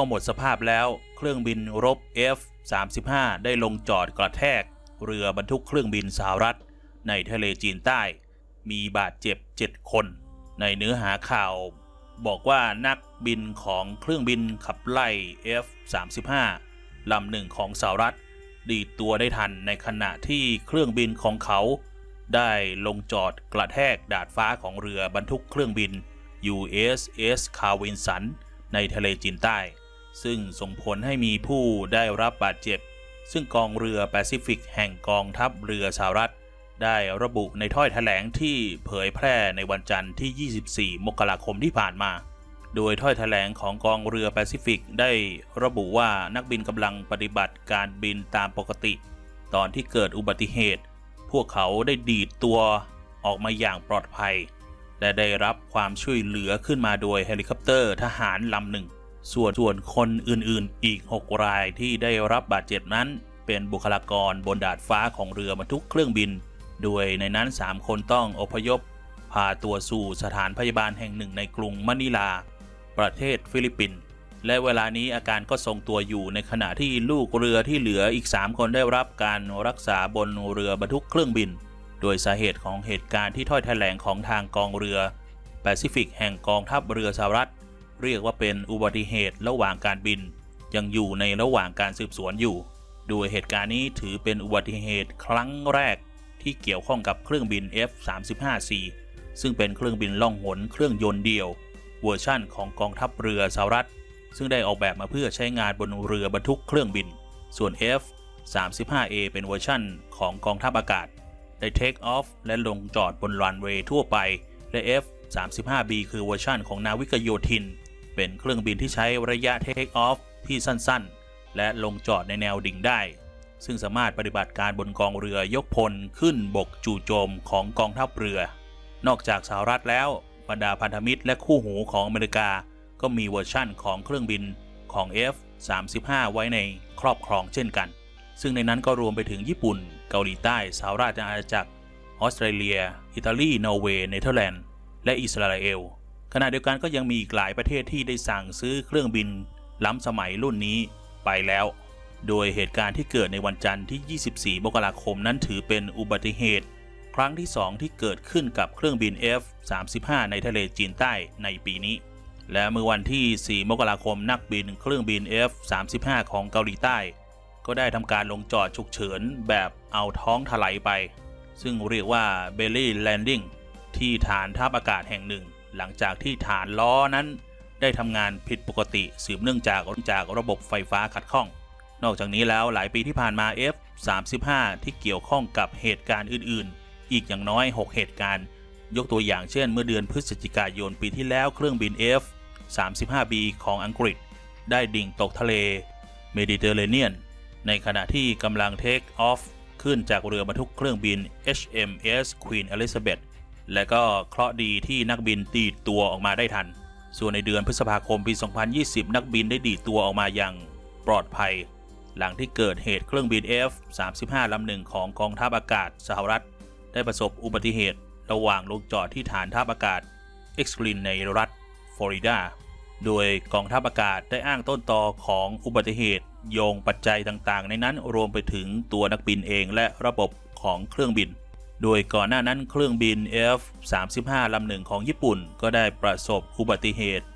ก็หมดสภาพแล้วเครื่องบินรบ F-35 ได้ลงจอดกระแทก เรือบรรทุกเครื่องบินสหรัฐ ในทะเลจีนใต้ มีบาดเจ็บ 7 คน ในเนื้อหาข่าว บอกว่านักบินของเครื่องบินขับไล่ F-35 ลำหนึ่งของสหรัฐ ดีตัวได้ทันในขณะที่เครื่องบินของเขา ได้ลงจอดกระแทกดาดฟ้าของเรือบรรทุกเครื่องบิน USS คาวินสันในทะเลจีนใต้ ซึ่งส่งผลให้มีผู้ได้รับบาดเจ็บ ซึ่งกองเรือแปซิฟิกแห่งกองทัพเรือสหรัฐ ได้ระบุในถ้อยแถลงที่เผยแพร่ในวันจันทร์ที่ 24 มกราคมที่ผ่านมา โดยถ้อยแถลงของกองเรือแปซิฟิกได้ระบุว่านักบินกำลังปฏิบัติการบินตามปกติ ตอนที่เกิดอุบัติเหตุ พวกเขาได้ดีดตัวออกมาอย่างปลอดภัยและได้รับความช่วยเหลือขึ้นมาโดยเฮลิคอปเตอร์ทหารลำหนึ่ง ส่วนส่วนคนอื่นๆ อีก 6 รายที่ได้รับบาดเจ็บนั้น เป็นบุคลากรบนดาดฟ้าของเรือบรรทุกเครื่องบิน โดยในนั้น 3 คนต้องอพยพ พาตัวสู่สถานพยาบาลแห่งหนึ่งในกรุงมะนิลา ประเทศฟิลิปปินส์และเวลานี้อาการก็ทรงตัวอยู่ในขณะที่ลูกเรือที่เหลืออีก 3 คนได้รับการรักษาบนเรือบรรทุกเครื่องบิน โดยสาเหตุของเหตุการณ์ที่ถ้อยแถลงของทางกองเรือแปซิฟิกแห่งกองทัพเรือสหรัฐ เรียกว่าเป็นอุบัติเหตุระหว่างการบิน ยังอยู่ในระหว่างการสืบสวนอยู่ โดยเหตุการณ์นี้ถือเป็นอุบัติเหตุครั้งแรกที่เกี่ยวข้องกับเครื่องบิน F-35C ซึ่งเป็นเครื่องบินล่องหนเครื่องยนต์เดียว เวอร์ชั่นของกองทัพเรือสหรัฐ ซึ่งได้ออกแบบมาเพื่อใช้งานบนเรือบรรทุกเครื่องบิน ส่วน F-35A เป็นเวอร์ชั่นของกองทัพอากาศ ได้เทคออฟและลงจอดบนรันเวย์ทั่วไป และ F-35B คือเวอร์ชั่นของนาวิกโยธิน เป็นเครื่องบินที่ใช้ระยะเทคออฟที่สั้นๆ และลงจอดในแนวดิ่งได้ ซึ่งสามารถปฏิบัติการบนกองเรือยกพลขึ้นบกจู่โจมของกองทัพเรือ นอกจากสหรัฐแล้วบรรดาพันธมิตรและคู่หูของอเมริกา ก็มีเวอร์ชั่นของเครื่องบินของ F-35 ไว้ในครอบครองเช่นกัน ซึ่งในนั้นก็รวมไปถึงญี่ปุ่น เกาหลีใต้สหราชอาณาจักรออสเตรเลีย อิตาลี นอร์เวย์ เนเธอร์แลนด์ และอิสราเอล ขณะเดียวกันก็ยังมีอีกหลายประเทศที่ได้สั่งซื้อเครื่องบินล้ำสมัยรุ่นนี้ไปแล้ว โดยเหตุการณ์ที่เกิดในวันจันทร์ที่ 24 มกราคมนั้นถือเป็นอุบัติเหตุ ครั้งที่ 2 ที่เกิดขึ้นกับเครื่องบิน F-35 ในทะเลจีนใต้ในปีนี้ และเมื่อวันที่ 4 มกราคมนักบินเครื่องบิน F-35 ของเกาหลีใต้ ก็ได้ทำการลงจอดฉุกเฉินแบบเอาท้องถลายไป ซึ่งเรียกว่า belly landing ที่ฐานทัพอากาศแห่งหนึ่ง หลังจากที่ฐานล้อนั้น ได้ทำงานผิดปกติสืบเนื่องจากจากระบบไฟฟ้าขัดข้อง นอกจากนี้แล้วหลายปีที่ผ่านมา F35 ที่เกี่ยวข้องกับเหตุการณ์อื่นๆ อีกอย่างน้อย 6 เหตุการณ์ ยกตัวอย่างเช่น เมื่อเดือนพฤศจิกายนปีที่แล้วเครื่องบิน F35B ของอังกฤษ ได้ดิ่งตกทะเลเมดิเตอร์เรเนียน ในขณะที่กำลังเทคออฟขึ้นจากเรือบรรทุกเครื่องบิน HMS Queen Elizabeth และก็เคราะห์ดีที่นักบินดีดตัวออกมาได้ทัน ส่วนในเดือนพฤษภาคมปี 2020 นักบินได้ดีดตัวออกมาอย่างปลอดภัย หลังที่เกิดเหตุเครื่องบิน F-35 ลำหนึ่งของกองทัพอากาศสหรัฐ ได้ประสบอุบัติเหตุระหว่างลงจอดที่ฐานทัพอากาศเอ็กซ์กลินในรัฐฟลอริดา โดยกองทัพอากาศได้อ้างต้นตอของอุบัติเหตุ โยงปัจจัยต่างๆ ในนั้นรวมไปถึงตัวนักบินเองและระบบของเครื่องบิน โดยก่อนหน้านั้นเครื่องบิน F-35 ลำหนึ่งของญี่ปุ่น ก็ได้ประสบอุบัติเหตุ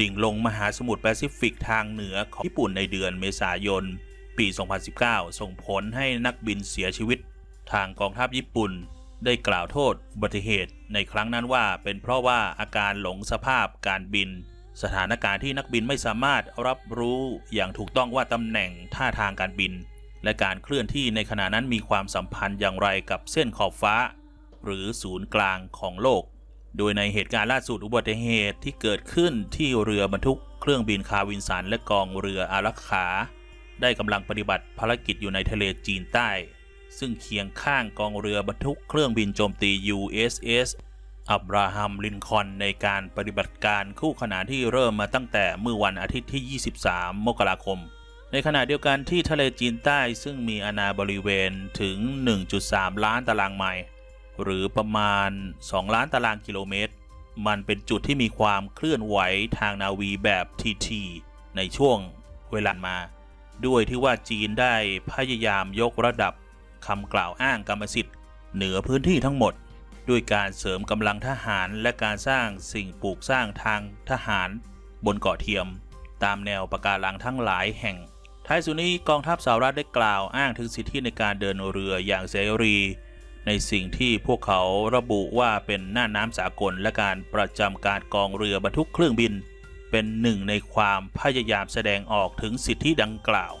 ดิ่งลงมหาสมุทรแปซิฟิกทางเหนือของญี่ปุ่นในเดือนเมษายน ปี 2019 ส่งผลให้นักบินเสียชีวิต ทางกองทัพญี่ปุ่น ได้กล่าวโทษอุบัติเหตุในครั้งนั้นว่า เป็นเพราะว่าอาการหลงสภาพการบิน สถานการณ์ที่นักบินไม่สามารถรับรู้อย่างถูกต้องว่าตำแหน่งท่าทางการบิน และการเคลื่อนที่ในขณะนั้นมีความสัมพันธ์อย่างไรกับเส้นขอบฟ้า หรือศูนย์กลางของโลก โดยในเหตุการณ์ล่าสุดอุบัติเหตุที่เกิดขึ้นที่เรือบรรทุกเครื่องบินคาวินสันและกองเรืออารักขา ได้กำลังปฏิบัติภารกิจอยู่ในทะเลจีนใต้ ซึ่งเคียงข้างกองเรือบรรทุกเครื่องบินโจมตี USS อับราฮัมลินคอนในการปฏิบัติการคู่ขนานที่เริ่มมาตั้งแต่เมื่อวันอาทิตย์ที่ 23 มกราคม ในขณะเดียวกันที่ทะเลจีนใต้ซึ่งมีอาณาบริเวณถึง 1.3 ล้านตารางไมล์หรือประมาณ 2 ล้านตารางกิโลเมตร มันเป็นจุดที่มีความเคลื่อนไหวทางนาวีแบบ TT ในช่วงเวลามา ด้วยที่ว่าจีนได้พยายามยกระดับคำกล่าวอ้างกรรมสิทธิ์ เหนือพื้นที่ทั้งหมด ด้วยการเสริมกำลังทหารและการสร้างสิ่งปลูกสร้างทางทหารบนเกาะเทียม ตามแนวปะการังทั้งหลายแห่ง ท้ายสุดนี้กองทัพสหรัฐได้กล่าวอ้างถึงสิทธิในการเดินเรืออย่างเสรี ในสิ่งที่พวกเขาระบุว่าเป็นหน้าน้ำสากลและการประจำการกองเรือบรรทุกเครื่องบิน เป็นหนึ่งในความพยายามแสดงออกถึงสิทธิดังกล่าว